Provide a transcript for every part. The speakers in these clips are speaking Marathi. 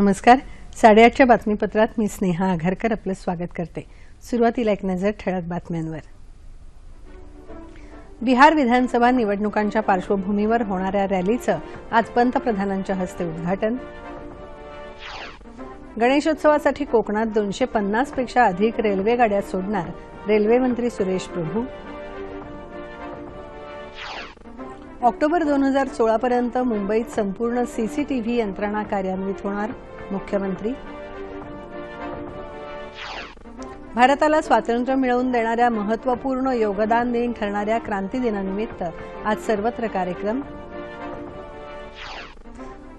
नमस्कार. साडेआठच्या बातमीपत्रात मी स्नेहा आघारकर आपलं स्वागत करते. सुरुवातीला एक नजर ठळक बातम्यांवर. बिहार विधानसभा निवडणुकांच्या पार्श्वभूमीवर होणाऱ्या रॅलीचं आज पंतप्रधानांच्या हस्ते उद्घाटन. गणेशोत्सवासाठी कोकणात दोनशे पन्नासपेक्षा अधिक रेल्वे गाड्या सोडणार रेल्वेमंत्री सुरेश प्रभू. ऑक्टोबर दोन हजार सोळापर्यंत मुंबईत संपूर्ण सीसीटीव्ही यंत्रणा कार्यान्वित होणार. मुख्यमंत्री. भारताला स्वातंत्र्य मिळवून देणाऱ्या महत्त्वपूर्ण योगदान दिन ठरणाऱ्या क्रांती दिनानिमित्त आज सर्वत्र कार्यक्रम.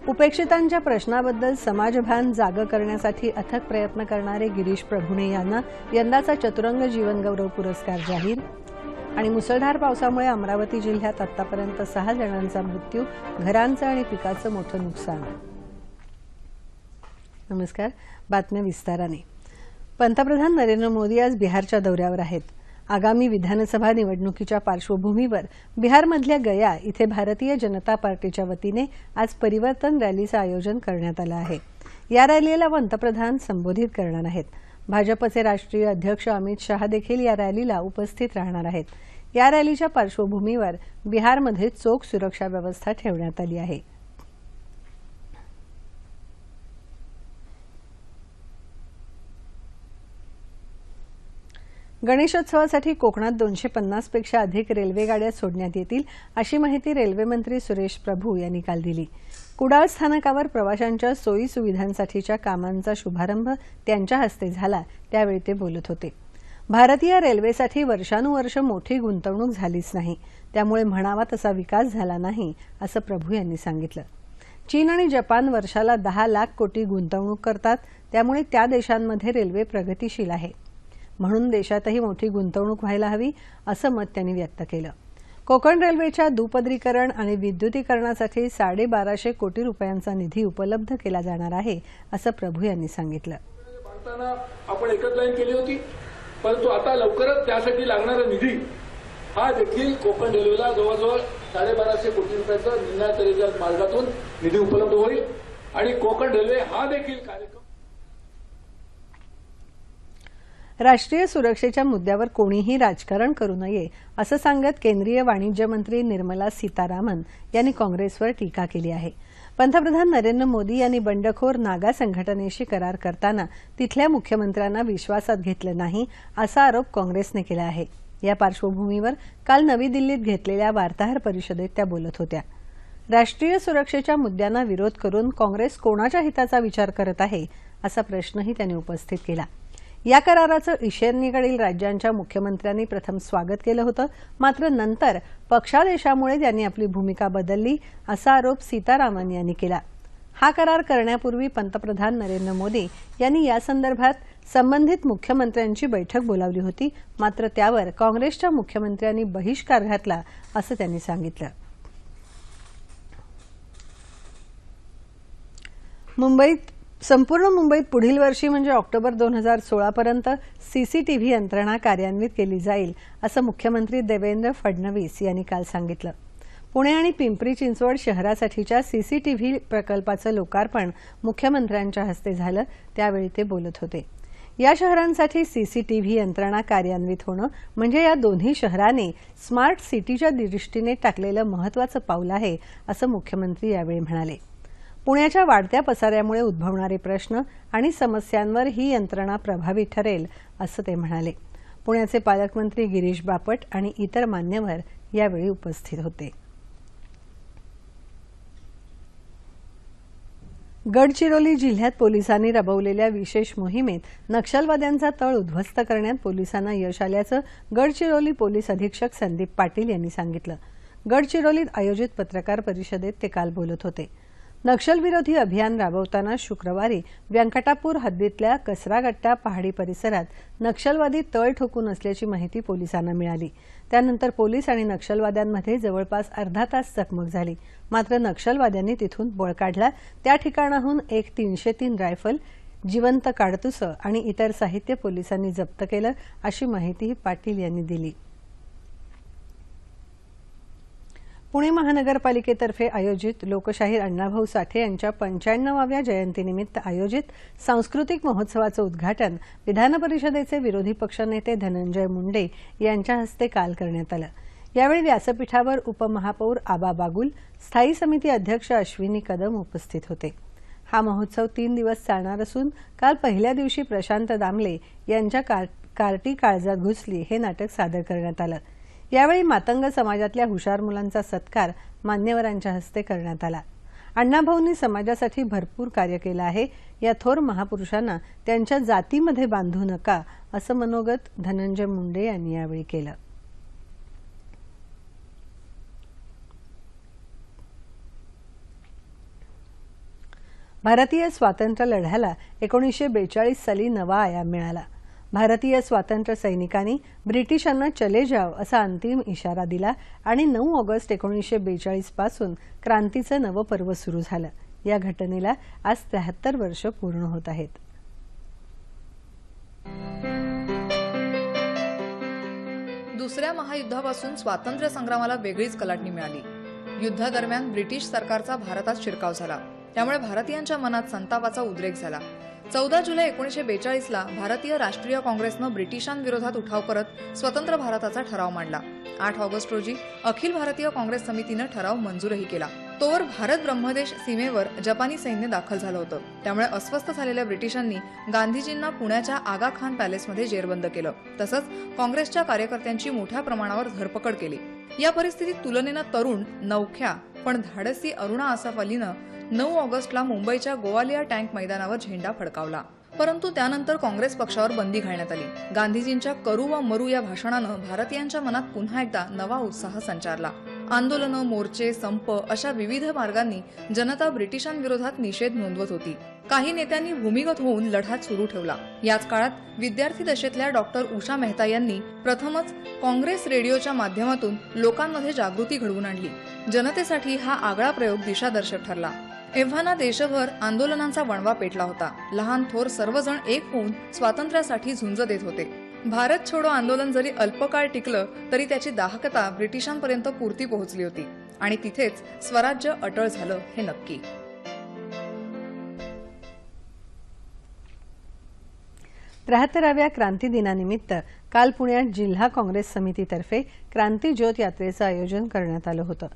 उपेक्षितांच्या प्रश्नाबद्दल समाजभान जाग करण्यासाठी अथक प्रयत्न करणारे गिरीश प्रभुणे यांना यंदाचा चतुरंग जीवनगौरव पुरस्कार जाहीर. आणि मुसळधार पावसामुळे अमरावती जिल्ह्यात आतापर्यंत सहा जणांचा मृत्यू घरांचं आणि पिकाचं मोठं नुकसान. नमस्कार. बातम्या विस्ताराने. पंतप्रधान नरेंद्र मोदी आज बिहारच्या दौऱ्यावर आहेत. आगामी विधानसभा निवडणुकीच्या पार्श्वभूमीवर बिहारमधल्या गया इथे भारतीय जनता पार्टीच्या वतीने आज परिवर्तन रॅलीचं आयोजन करण्यात आलं आहे. या रॅलीला पंतप्रधान संबोधित करणार आहेत. भाजपचे राष्ट्रीय अध्यक्ष अमित शहा देखील या रॅलीला उपस्थित राहणार आहेत. या रॅलीच्या पार्श्वभूमीवर बिहारमध्ये चोख सुरक्षा व्यवस्था ठेवण्यात आली आहे. गणेशोत्सवासाठी कोकणात दोनशे पन्नासपेक्षा अधिक रेल्वेगाड्या सोडण्यात येतील अशी माहिती रेल्वेमंत्री सुरेश प्रभू यांनी काल दिली. कुडाळ स्थानकावर प्रवाशांच्या सोयी सुविधांसाठीच्या कामांचा शुभारंभ त्यांच्या हस्ते झाला त्यावेळी ते बोलत होते. भारतीय रेल्वेसाठी वर्षानुवर्ष मोठी गुंतवणूक झालीच नाही त्यामुळे म्हणावा तसा विकास झाला नाही असं प्रभू यांनी सांगितलं. चीन आणि जपान वर्षाला दहा लाख कोटी गुंतवणूक करतात त्यामुळे त्या देशांमध्ये रेल्वे प्रगतीशील आहे. म्हणून देशातही मोठी गुंतवणूक व्हायला हवी असं मत त्यांनी व्यक्त केलं. कोकण रेल्वेच्या दुपदरीकरण आणि विद्युतीकरणासाठी साडेबाराशे कोटी रुपयांचा निधी उपलब्ध केला जाणार आहे असं प्रभू यांनी सांगितलं. आपण एकच लाईन केली होती परंतु आता लवकरच त्यासाठी लागणारा निधी हा देखील कोकण रेल्वेला जवळजवळ साडेबाराशे कोटी रुपयांचा निर्णय तऱ्हेच्या मार्गातून निधी उपलब्ध होईल. आणि कोकण रेल्वे हा देखील कार्यक्रम राष्ट्रीय सुरक्षेच्या मुद्द्यावर कोणीही राजकारण करू नये असं सांगत केंद्रीय वाणिज्य मंत्री निर्मला सीतारामन यांनी काँग्रेसवर टीका केली आहे. पंतप्रधान नरेंद्र मोदी यांनी बंडखोर नागा संघटनेशी करार करताना तिथल्या मुख्यमंत्र्यांना विश्वासात घेतलं नाही असा आरोप काँग्रेसने केला आहे. या पार्श्वभूमीवर काल नवी दिल्लीत घेतलेल्या वार्ताहर परिषदेत त्या बोलत होत्या. राष्ट्रीय सुरक्षेच्या मुद्द्यांना विरोध करून काँग्रेस कोणाच्या हिताचा विचार करत आहे असा प्रश्नही त्यांनी उपस्थित केला. या कराराचं ईशान्येकडील राज्यांच्या मुख्यमंत्र्यांनी प्रथम स्वागत केलं होतं. मात्र नंतर पक्षादेशामुळे त्यांनी आपली भूमिका बदलली असा आरोप सीतारामन यांनी केला. हा करार करण्यापूर्वी पंतप्रधान नरेंद्र मोदी यांनी यासंदर्भात संबंधित मुख्यमंत्र्यांची बैठक बोलावली होती. मात्र त्यावर काँग्रेसच्या मुख्यमंत्र्यांनी बहिष्कार घातला असं त्यांनी सांगितलं. मुंबईत संपूर्ण मुंबईत पुढील वर्षी म्हणजे ऑक्टोबर दोन हजार सोळापर्यंत सीसीटीव्ही यंत्रणा कार्यान्वित केली जाईल असं मुख्यमंत्री देवेंद्र फडणवीस यांनी काल सांगितलं. पुणे आणि पिंपरी चिंचवड शहरासाठीच्या सीसीटीव्ही प्रकल्पाचं लोकार्पण मुख्यमंत्र्यांच्या हस्ते झालं त्यावेळी ते बोलत होते. या शहरांसाठी सीसीटीव्ही यंत्रणा कार्यान्वित होणं म्हणजे या दोन्ही शहरांनी स्मार्ट सिटीच्या दृष्टीने टाकलेलं महत्वाचं पाऊल आहे असं मुख्यमंत्री यावेळी म्हणाले. पुण्याच्या वाढत्या पसाऱ्यामुळे उद्भवणारे प्रश्न आणि समस्यांवर ही यंत्रणा प्रभावी ठरेल असं ते म्हणाले. पुण्याचे पालकमंत्री गिरीश बापट आणि इतर मान्यवर यावेळी उपस्थित होते. गडचिरोली जिल्ह्यात पोलिसांनी राबवलेल्या विशेष मोहिमेत नक्षलवाद्यांचा तळ उद्ध्वस्त करण्यात पोलिसांना यश आल्याचं गडचिरोली पोलीस अधीक्षक संदीप पाटील यांनी सांगितलं. गडचिरोलीत आयोजित पत्रकार परिषदेत ते काल बोलत होते. नक्षलविरोधी अभियान राबवताना शुक्रवारी व्यंकटापूर हद्दीतल्या कसरागट्टा पहाडी परिसरात नक्षलवादी तळ ठोकून असल्याची माहिती पोलिसांना मिळाली. त्यानंतर पोलीस आणि नक्षलवाद्यांमध्ये जवळपास अर्धा तास चकमक झाली. मात्र नक्षलवाद्यांनी तिथून बळ काढला. त्या ठिकाणाहून एक तीनशे तीन रायफल जिवंत काडतुसं आणि इतर साहित्य पोलिसांनी जप्त केलं अशी माहितीही पाटील यांनी दिली. पुणे महानगरपालिकेतर्फे आयोजित लोकशाहीर अण्णाभाऊ साठे यांच्या पंच्याण्णवाव्या जयंतीनिमित्त आयोजित सांस्कृतिक महोत्सवाचं उद्घाटन विधान परिषदेचे विरोधी पक्षनेते धनंजय मुंडे यांच्या हस्ते काल करण्यात आलं. यावेळी व्यासपीठावर उपमहापौर आबा बागुल स्थायी समिती अध्यक्ष अश्विनी कदम उपस्थित होते. हा महोत्सव तीन दिवस चालणार असून काल पहिल्या दिवशी प्रशांत दामले यांच्या कार्टी काळजात घुसली हे नाटक सादर करण्यात आलं. यावेळी मातंग समाजातल्या हुशार मुलांचा सत्कार मान्यवरांच्या हस्ते करण्यात आला. अण्णाभाऊंनी समाजासाठी भरपूर कार्य केलं आहे. या थोर महापुरुषांना त्यांच्या जातीमध्ये बांधू नका असं मनोगत धनंजय मुंडे यांनी यावेळी केलं. भारतीय स्वातंत्र्य लढ्याला एकोणीसशे बेचाळीस साली नवा आयाम मिळाला. भारतीय स्वातंत्र्य सैनिकांनी ब्रिटिशांना चले जाव असा अंतिम इशारा दिला आणि नऊ ऑगस्ट एकोणीसशे बेचाळीसपासून क्रांतीचं नवं पर्व सुरू झालं. या घटनेला आज त्र्याहत्तर वर्ष पूर्ण होत आहेत. दुसऱ्या महायुद्धापासून स्वातंत्र्य संग्रामाला वेगळीच कलाटणी मिळाली. युद्धादरम्यान ब्रिटिश सरकारचा भारतात शिरकाव झाला. त्यामुळे भारतीयांच्या मनात संतापाचा उद्रेक झाला. चौदा जुलै एकोणीसशे बेचाळीसला भारतीय राष्ट्रीय काँग्रेसनं ब्रिटिशांविरोधात उठाव करत स्वतंत्र भारताचा ठराव मांडला. आठ ऑगस्ट रोजी अखिल भारतीय काँग्रेस समितीनं ठराव मंजूरही केला. तोवर भारत ब्रह्मदेश सीमेवर जपानी सैन्य दाखल झालं होतं. त्यामुळे अस्वस्थ झालेल्या ब्रिटिशांनी गांधीजींना पुण्याच्या आगा खान पॅलेसमध्ये जेरबंद केलं. तसंच काँग्रेसच्या कार्यकर्त्यांची मोठ्या प्रमाणावर धरपकड केली. या परिस्थितीत तुलनेनं तरुण नवख्या पण धाडसी अरुणा आसाफ अलीनं नऊ ऑगस्टला मुंबईच्या गोवालिया टँक मैदानावर झेंडा फडकावला. परंतु त्यानंतर काँग्रेस पक्षावर बंदी घालण्यात आली. गांधीजींच्या करू व मरू या भाषणानं भारतीयांच्या मनात पुन्हा एकदा नवा उत्साह संचारला. आंदोलनं मोर्चे संप अशा विविध मार्गांनी जनता ब्रिटिशांविरोधात निषेध नोंदवत होती. काही नेत्यांनी भूमिगत होऊन लढा सुरू ठेवला. याच काळात विद्यार्थी दशेतल्या डॉक्टर उषा मेहता यांनी प्रथमच काँग्रेस रेडिओच्या माध्यमातून लोकांमध्ये जागृती घडवून आणली. जनतेसाठी हा आगळा प्रयोग दिशादर्शक ठरला. एव्हाना देशभर आंदोलनांचा वणवा पेटला होता. लहान थोर सर्वजण एक होऊन स्वातंत्र्यासाठी झुंज देत होते. भारत छोडो आंदोलन जरी अल्पकाळ टिकलं तरी त्याची दाहकता ब्रिटिशांपर्यंत पुरती पोहोचली होती. आणि तिथेच स्वराज्य अटळ झालं हे नक्की. त्र्याहत्तराव्या क्रांती दिनानिमित्त काल पुण्यात जिल्हा काँग्रेस समितीतर्फे क्रांती ज्योत यात्रेचं आयोजन करण्यात आलं होतं.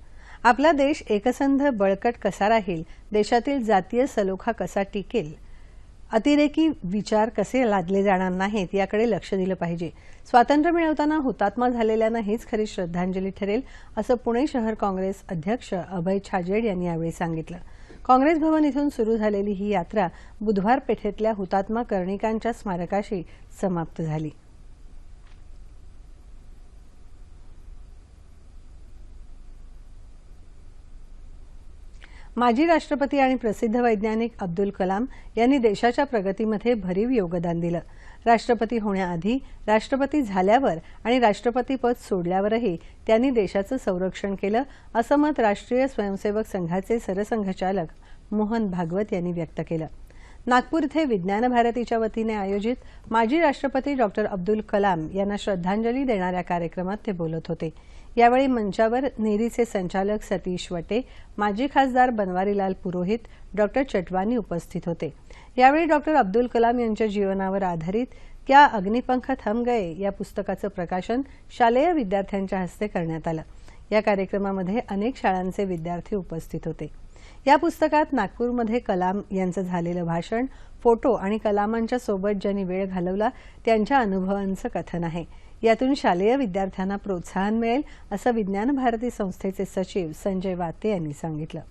आपला देश एकसंध बळकट कसा राहील? देशातील जातीय सलोखा कसा टिकेल? अतिरेकी विचार कसे लादले जाणार नाहीत याकडे लक्ष दिलं पाहिजे. स्वातंत्र्य मिळवताना हुतात्मा झालेल्यांना हीच खरी श्रद्धांजली ठरेल असं पुणे शहर काँग्रेस अध्यक्ष अभय छाजेड यांनी यावेळी सांगितलं. काँग्रेस भवन इथून सुरू झालेली ही यात्रा बुधवार पेठेतल्या हुतात्मा कर्णिकांच्या स्मारकाशी समाप्त झाली. माजी राष्ट्रपती आणि प्रसिद्ध वैज्ञानिक अब्दुल कलाम यांनी देशाच्या प्रगतीमध्ये भरीव योगदान दिलं. राष्ट्रपती होण्याआधी राष्ट्रपती झाल्यावर आणि राष्ट्रपती पद सोडल्यावरही त्यांनी देशाचं संरक्षण केलं असं मत राष्ट्रीय स्वयंसेवक संघाचे सरसंघचालक मोहन भागवत यांनी व्यक्त केलं. नागपूर इथे विज्ञान भारतीच्या वतीने आयोजित माजी राष्ट्रपती डॉक्टर अब्दुल कलाम यांना श्रद्धांजली देणाऱ्या कार्यक्रमात ते बोलत होते. यावेळी मंचावर नेरीचे संचालक सतीश वटे माजी खासदार बनवारीलाल पुरोहित डॉक्टर चटवानी उपस्थित होते. यावेळी डॉक्टर अब्दुल कलाम यांच्या जीवनावर आधारित क्या अग्निपंख थम गए या पुस्तकाचं प्रकाशन शालेय विद्यार्थ्यांच्या हस्ते करण्यात आलं. या कार्यक्रमामध्ये अनेक शाळांचे विद्यार्थी उपस्थित होते. या पुस्तकात नागपूरमध्ये कलाम यांचं झालेलं भाषण फोटो आणि कलामांच्या सोबत ज्यांनी वेळ घालवला त्यांच्या अनुभवांचं कथन आहे. यातून शालेय विद्यार्थ्यांना प्रोत्साहन मिळेल असं विज्ञान भारती संस्थेचे सचिव संजय वाते यांनी सांगितलं.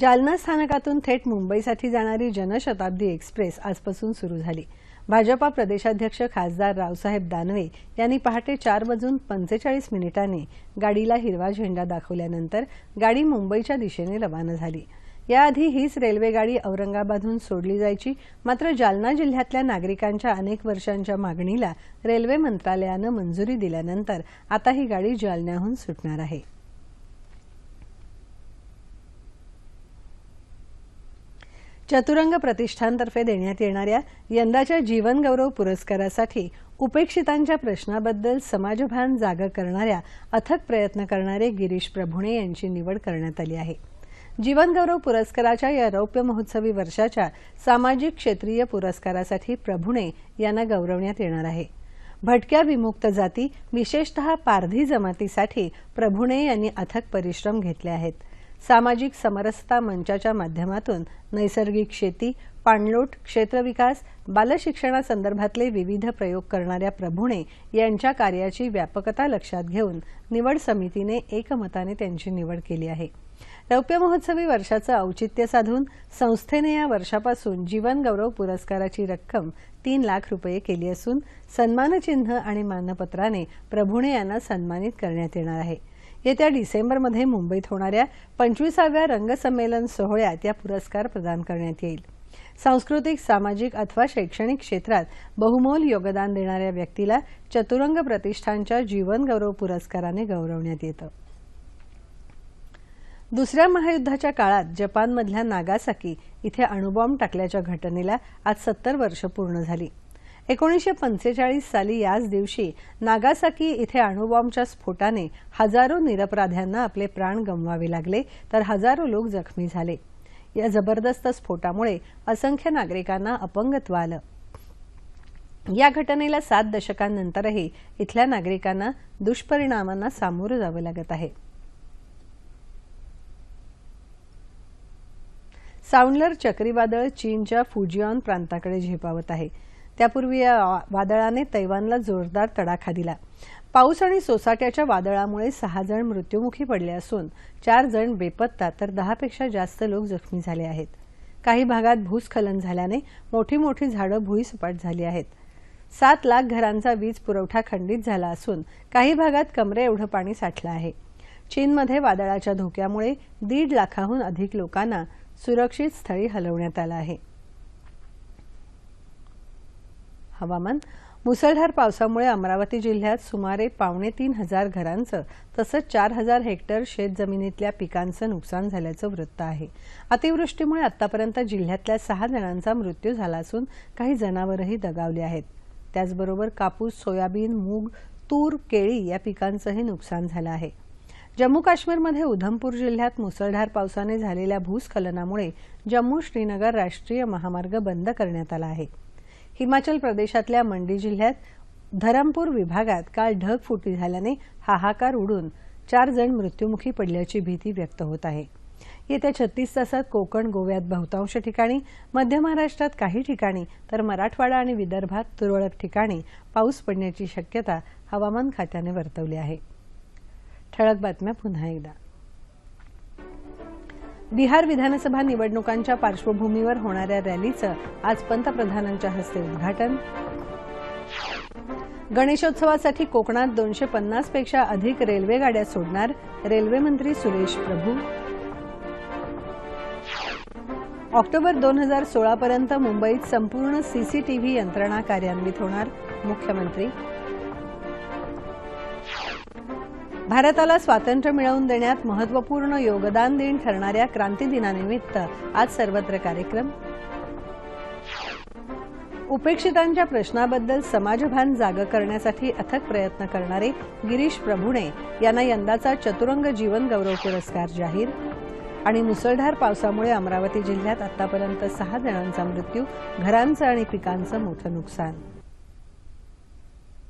जालना स्थानकातून थेट मुंबईसाठी जाणारी जनशताब्दी एक्सप्रेस आजपासून सुरू झाली. भाजपा प्रदेशाध्यक्ष खासदार रावसाहेब दानवे यांनी पहाटे चार वाजून पंचेचाळीस मिनिटांनी गाडीला हिरवा झेंडा दाखवल्यानंतर गाडी मुंबईच्या दिशेने रवाना झाली. याआधी हीच रेल्वेगाडी औरंगाबादहून सोडली जायची. मात्र जालना जिल्ह्यातल्या नागरिकांच्या अनेक वर्षांच्या मागणीला रेल्वे मंत्रालयानं मंजुरी दिल्यानंतर आता ही गाडी जालन्याहून सुटणार आहे. चतुरंग प्रतिष्ठानतर्फे देण्यात येणाऱ्या यंदाच्या जीवनगौरव पुरस्कारासाठी उपेक्षितांच्या प्रश्नाबद्दल समाजभान जाग करणाऱ्या अथक प्रयत्न करणारे गिरीश प्रभुणे यांची निवड करण्यात आली आहे. जीवनगौरव पुरस्काराच्या या रौप्य महोत्सवी वर्षाच्या सामाजिक क्षेत्रीय पुरस्कारासाठी प्रभुणे यांना गौरवण्यात येणार आहे. भटक्या विमुक्त जाती विशेषतः पारधी जमातीसाठी प्रभुणे यांनी अथक परिश्रम घेतले आहेत. सामाजिक समरसता मंचाच्या माध्यमातून नैसर्गिक शेती पाणलोट क्षेत्रविकास बालशिक्षणासंदर्भातले विविध प्रयोग करणाऱ्या प्रभुणे यांच्या कार्याची व्यापकता लक्षात घेऊन निवड समितीने एकमताने त्यांची निवड केली आहे. रौप्य महोत्सवी वर्षाचं औचित्य साधून संस्थेने या वर्षापासून जीवनगौरव पुरस्काराची रक्कम तीन लाख रुपये केली असून सन्मानचिन्ह आणि मानपत्राने प्रभुणे यांना सन्मानित करण्यात येणार आहे. येत्या डिसेंबरमध्ये मुंबईत होणाऱ्या पंचवीसाव्या रंगसंमेलन सोहळ्यात या पुरस्कार प्रदान करण्यात येईल. सांस्कृतिक सामाजिक अथवा शैक्षणिक क्षेत्रात बहुमोल योगदान देणाऱ्या व्यक्तीला चतुरंग प्रतिष्ठानच्या जीवनगौरव पुरस्काराने गौरवण्यात येतं. दुसऱ्या महायुद्धाच्या काळात जपानमधल्या नागासाकी इथे अणुबॉम्ब टाकल्याच्या घटनेला आज सत्तर वर्ष पूर्ण झाली. एकोणीसशे पंचेचाळीस साली याच दिवशी नागासाकी इथे अणुबॉम्बच्या स्फोटाने हजारो निरपराध्यांना आपले प्राण गमवावे लागले तर हजारो लोक जखमी झाले. या जबरदस्त स्फोटामुळे असंख्य नागरिकांना अपंगत्व आलं. या घटनेला सात दशकांनंतरही इथल्या नागरिकांना दुष्परिणामांना सामोरं जावं लागत आहे. साऊंडलर चक्रीवादळ चीनच्या फुजिऑन प्रांताकडे झेपावत आहे. त्यापूर्वी या वादळाने तैवानला जोरदार तडाखा दिला. पाऊस आणि सोसाट्याच्या वादळामुळे सहा जण मृत्युमुखी पडले असून चार जण बेपत्ता तर दहापेक्षा जास्त लोक जखमी झाले आहेत. काही भागात भूस्खलन झाल्याने मोठी मोठी झाडं भुईसपाट झाली आहेत. सात लाख घरांचा वीज पुरवठा खंडित झाला असून काही भागात कमरे एवढं पाणी साठलं आहे. चीनमध्ये वादळाच्या धोक्यामुळे दीड लाखाहून अधिक लोकांना सुरक्षित स्थळी हलवण्यात आलं आहे. हवामान मुसळधार पावसामुळे अमरावती जिल्ह्यात सुमारे पावणे तीन हजार घरांचं तसंच चार हजार हेक्टर शेतजमिनीतल्या पिकांचं नुकसान झाल्याचं वृत्त आहे. अतिवृष्टीमुळे आतापर्यंत जिल्ह्यातल्या सहा जणांचा मृत्यू झाला असून काही जनावरही दगावली आहेत. त्याचबरोबर कापूस सोयाबीन मूग तूर केळी या पिकांचंही नुकसान झालं आहे. जम्मू काश्मीरमध्ये उधमपूर जिल्ह्यात मुसळधार पावसाने झालेल्या भूस्खलनामुळे जम्मू श्रीनगर राष्ट्रीय महामार्ग बंद करण्यात आला आहे. हिमाचल प्रदेशातल्या मंडी जिल्ह्यात धरमपूर विभागात काल ढगफुटी झाल्याने हाहाकार उडून चार जण मृत्युमुखी पडल्याची भीती व्यक्त होत आहे. येत्या छत्तीस तासात कोकण गोव्यात बहुतांश ठिकाणी मध्य महाराष्ट्रात काही ठिकाणी तर मराठवाडा आणि विदर्भात तुरळक ठिकाणी पाऊस पडण्याची शक्यता हवामान खात्याने वर्तवली आहे. ठळक बातम्या पुन्हा एकदा. बिहार विधानसभा निवडणुकांच्या पार्श्वभूमीवर होणाऱ्या रॅलीचं आज पंतप्रधानांच्या हस्ते उद्घाटन. गणेशोत्सवासाठी कोकणात दोनशे पन्नासपेक्षा अधिक रेल्वे गाड्या सोडणार रेल्वेमंत्री सुरेश प्रभू. ऑक्टोबर दोन हजार सोळापर्यंत मुंबईत संपूर्ण सीसीटीव्ही यंत्रणा कार्यान्वित होणार मुख्यमंत्री. भारताला स्वातंत्र्य मिळवून देण्यात महत्त्वपूर्ण योगदान दिन ठरणाऱ्या क्रांती दिनानिमित्त आज सर्वत्र कार्यक्रम. उपेक्षितांच्या प्रश्नाबद्दल समाजभान जाग करण्यासाठी अथक प्रयत्न करणारे गिरीश प्रभुणे यांना यंदाचा चतुरंग जीवन गौरव पुरस्कार जाहीर. आणि मुसळधार पावसामुळे अमरावती जिल्ह्यात आतापर्यंत सहा जणांचा मृत्यू घरांचं आणि पिकांचं मोठं नुकसान.